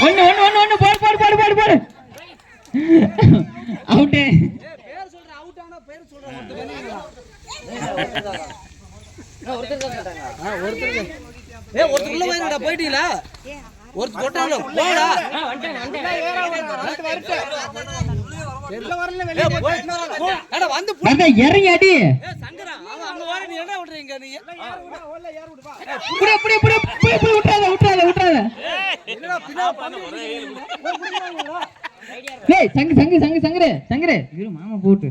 ஒண்ணு ஒண்ணு ஒண்ணு ஒண்ணு போடு போடு போடு போடு போடு. அவுட்டு ஒருத்தர் போயிட்டீங்களா? ஒருத்தர் தொட்டாங்க போடா. ஏடா, வந்து பு- வந்த இறங்கி அடி ஏ, சங்கரா, அவன் அங்க வாடி, நீ என்ன விடுறீங்க நீ? புடி. புடி புடி புடி புடி விட்டுறாத விட்டுறாத விட்டுறாத. என்னடா பின்னால பண்ணி டேய் சங்கு சங்கு சங்கு சங்கரு சங்கரு. இரு மாமா போட்டு.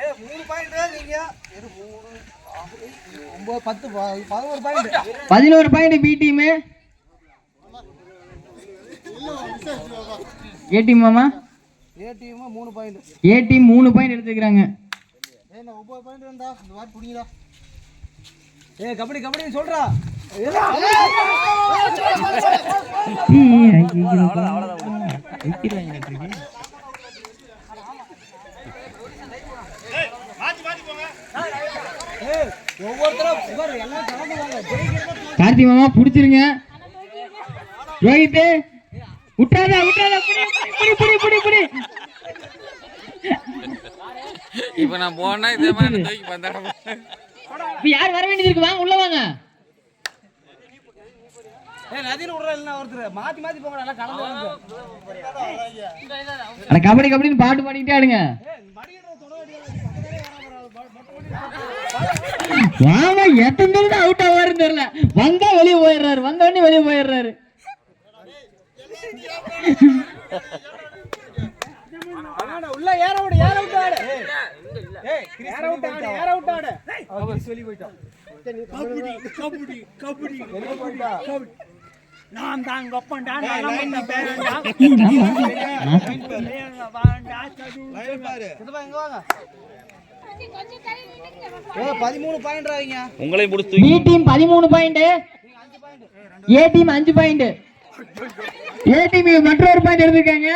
ஏ, மூணு point நீங்க. இரு, மூணு, ஆறு, ஒன்பது, பத்து, ப- பதினோரு point. பதினோரு point B team. A team மாமா A team மூணு point. ஏ டீம் மூணு பாயிண்ட் எடுத்துக்கிறாங்க. ஏய், நான் ஒன்பது point இருந்தா, இந்த மாதிரி புடிங்கடா. ஏய், கபடி கபடி சொல்றா. கார்த்தி மாமா புடிச்சிருங்க. ரோஹித் விட்டாத விட்டாத புடி புடி புடி புடி புடி இப்ப நான் போனா இதே மாதிரி தூக்கி பந்தாட இப்ப யார் வர வேண்டியது இருக்கு? வாங்க உள்ள வாங்க. வாங்க. கபடி கபடின்னு பாட்டு பாடிக்கிட்டே ஆடுங்க. வாமா எத்தனை அவுட் ஆவாருன்னு தெரியல. வந்தா வெளியே போயிடுறாரு. வந்த உடனே வெளியே போயிடுறாரு. உள்ள ஏற விடு ஏற விட்டு ஆடு ஏய் ஏற விட்டு ஆடு ஏற விட்டு ஆடு அவன் போயிட்டான் கபடி கபடி கபடி நான் தான் கொப்பண்டா நலமண்ண பேரண்டா லைன் பாரு இதுபா இங்க வாங்க ஏய் 13 பாயிண்ட் உங்களையும் முடிச்சு பி டீம் பதிமூணு பாயிண்ட் ஏ டீம் அஞ்சு பாயிண்ட் ஏ டீம் மற்றொரு பாயிண்ட் எடுத்திருக்காங்க.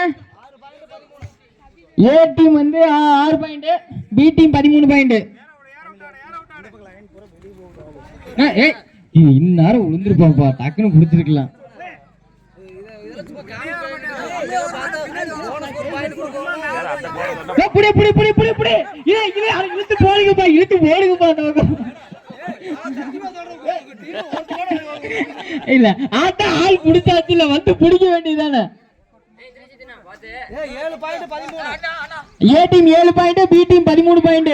ஏ டீம் வந்து ஆறு பாயிண்ட் பி டீம் பதிமூணு பாயிண்ட் இந்நேரம் விழுந்துருப்பாப்பா. டக்குன்னு பிடிச்சிருக்கலாம் ஏய், இழுத்து போடுங்கப்பா இழுத்து போடுங்கப்பா அந்த பக்கம் இல்ல ஆட்டா ஆள் புடிச்சாச்சு இல்ல வந்து பிடிக்க வேண்டியதானே ஏய் 7 பாயிண்ட் 13 ஏ டீம் ஏழு பாயிண்ட் பி டீம் பதிமூணு பாயிண்ட்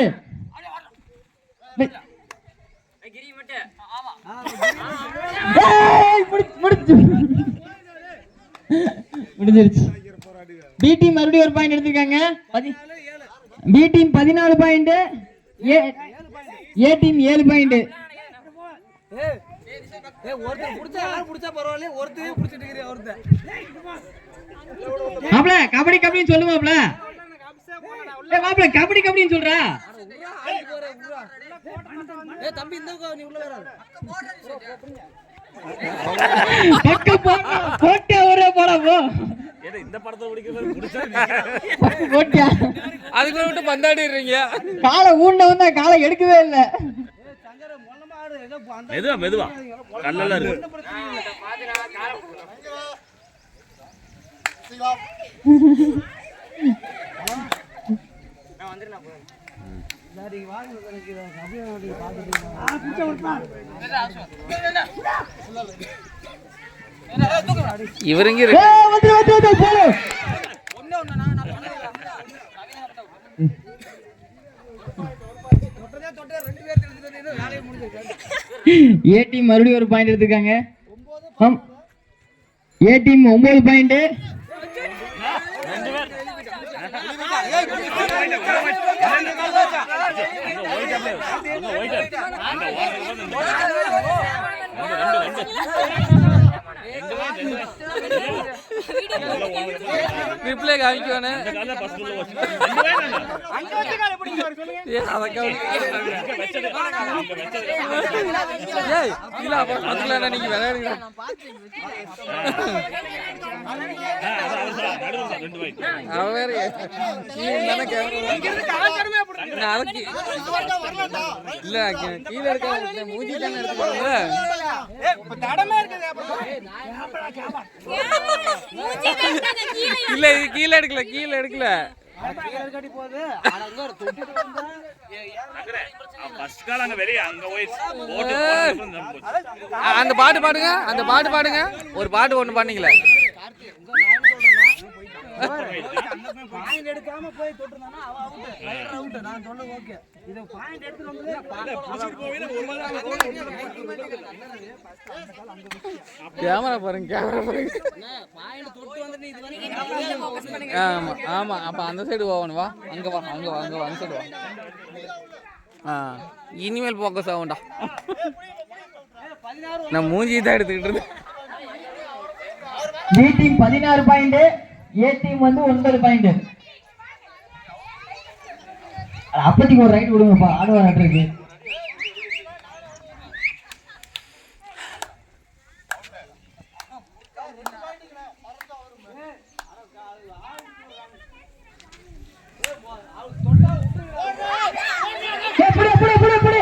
முடிஞ்சிருச்சு. பி டீம் மறுபடியும் ஒரு பாயிண்ட் எடுத்திருக்காங்க. பி டீம் பதினாலு பாயிண்ட் ஏ ஏ டீம் ஏழு பாயிண்ட் ஒருத்தர் புடிச்சா எல்லாரும் புடிச்சா பரவாயில்லை ஒருத்தரே புடிச்சிட்டு இருக்கீங்க ஒருத்தர்? மாப்ள கபடி கபடின்னு சொல்லு மாப்ள ஏய் மாப்ள கபடி கபடின்னு சொல்றா. ஏய் தம்பி இந்த நீ உள்ள வராத. பக்க போட்ட ஒரே போடா போ. இந்த படத்தை பிடிக்கிறது பிடிச்சா போட்டியா? அதுக்குள்ள விட்டு பந்தாடிடுறீங்க காலை ஊண்டவன் தான் காலை எடுக்கவே இல்லை சங்கர மொல்லமா ஆடு ஏதோ அந்த மெதுவா மெதுவா. கல்லெல்லாம் இருக்கு. இவருங்க ரெண்டு பேர் ஏ டீம் மறுபடியும் ஒரு பாயிண்ட் எடுத்துக்காங்க ஏ டீம் ஒன்பது பாயிண்ட் ரிப்ளை காமிக்கணும் ஏய் இல்ல அப்ப அதுல நீங்க விளையாடுங்க இல்ல கீழே இருக்க மூஞ்சி தானே எடுத்துக்கோங்க தடமே இருக்குது இல்ல இது கீழே எடுக்கல கீழே எடுக்கல. கட்டி போகுது ஆனா அங்க ஒரு தொட்டிட்டு வந்தா ஃபர்ஸ்ட் கால் அங்க வெளிய அங்க போய் போட்டு அ- அந்த பாட்டு பாடுங்க அந்த பாட்டு பாடுங்க. ஒரு பாட்டு ஒண்ணு பண்ணீங்களே பாயிண்ட் எடுக்காம போய் தொட்டுருந்தானா அவ அவுட் ரைடர் அவுட் நான் சொன்னது ஓகே இது பாயிண்ட் எடுத்து வந்து கேமரா பாருங்க கேமரா பாருங்க. பாயிண்ட் தொட்டு வந்து இது வரைக்கும் ஆமா ஆமா. அப்ப அந்த சைடு போகணும் வா. அங்க வா அங்க வா அங்க வா அந்த சைடு வா. ஆ இனிமேல் ஃபோக்கஸ் ஆகும்டா. நான் மூஞ்சி தான் எடுத்துக்கிட்டு இருந்தேன். டீம் பதினாறு பாயிண்ட் ஏ டீம் வந்து ஒன்பது பாயிண்ட் அப்பத்திக்கு ஒரு ரைட் விடுங்கப்பா. ஆடுவார் ஆட்டுருக்கு எப்படி எப்படி எப்படி எப்படி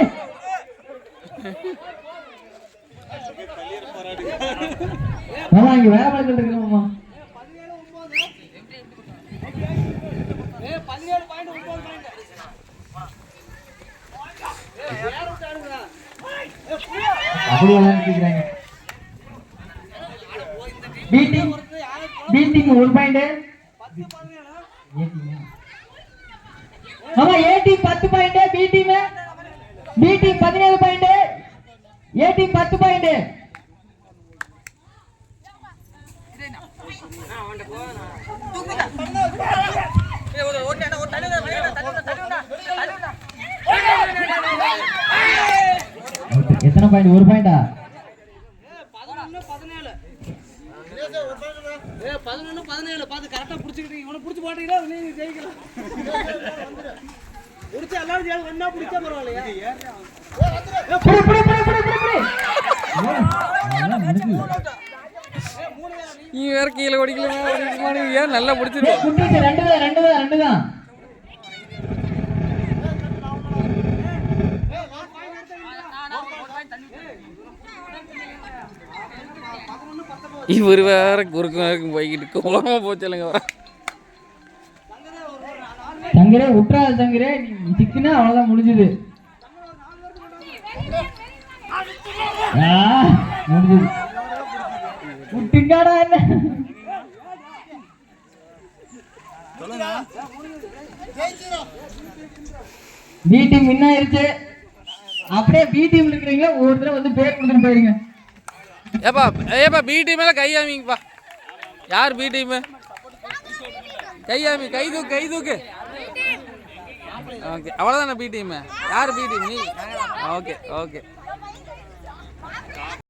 மாமா இங்க வேற பழக்கம் இருக்கு மாமா பதினேழு பாயிண்ட் ஒன்பது பாயிண்ட் அப்படி விளையாண்டுக்கிறாங்க பி பீட்டிங் ஒரு பாயிண்ட் ஆமா ஏ டீம் பத்து point B team B team பதினேழு பாயிண்ட் ஏ டீம் பத்து பாயிண்ட் எத்தனை பாயிண்ட் ஒரு பாயிண்டா பதினொன்னு பதினேழு பார்த்து கரெக்டா புடிச்சுக்கிட்டு இவனை புடிச்சு போட்டீங்களா நீங்க ஜெயிக்கலாம் புடிச்சு எல்லாரும் ஜெயிக்கலாம் என்ன புடிச்சா பரவாயில்லையா. நீ வேற கீழே ஓடிக்கல ஏன் நல்லா குட்டிச்சு ரெண்டு தான் ரெண்டு தான் ரெண்டு தான். இவர் வேற குறுக்கு நேருக்கு போய்கிட்டு கோலமா போச்சலுங்க வர சங்கரே விட்டுறாது சங்கரே நீ சிக்குனா அவ்வளவுதான் முடிஞ்சது. முடிஞ்சது. விட்டுங்காடா என்ன? வின் ஆயிருச்சு? அப்படியே பி டீம்ல இருக்கிறீங்களா? தடவை வந்து பேர் கொடுத்துட்டு போயிருங்க. ஏப்பா ஏப்பா பி டீம்ல கையாமிங்கப்பா யார் பி டீம் கையாமி கை தூக்கு கை தூக்கு. ஓகே அவ்வளோதானே பி டீம் யார் பி டீம் நீ? Okay okay